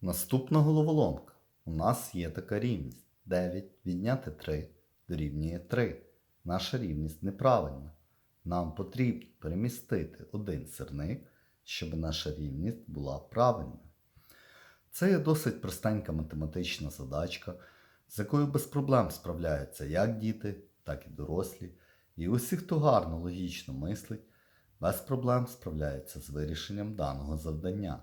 Наступна головоломка. У нас є така рівність. 9 відняти 3 дорівнює 3. Наша рівність неправильна. Нам потрібно перемістити один сирник, щоб наша рівність була правильна. Це є досить простенька математична задачка, з якою без проблем справляються як діти, так і дорослі. І усі, хто гарно логічно мислить, без проблем справляються з вирішенням даного завдання.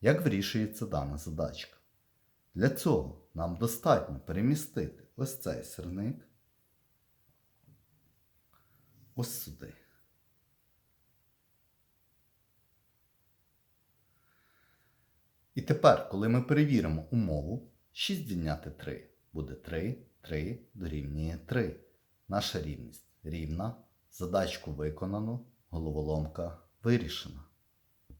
Як вирішується дана задачка? Для цього нам достатньо перемістити ось цей сирник ось сюди. І тепер, коли ми перевіримо умову, 6 відняти 3 буде 3, 3 дорівнює 3. Наша рівність рівна, задачку виконано, головоломка вирішена.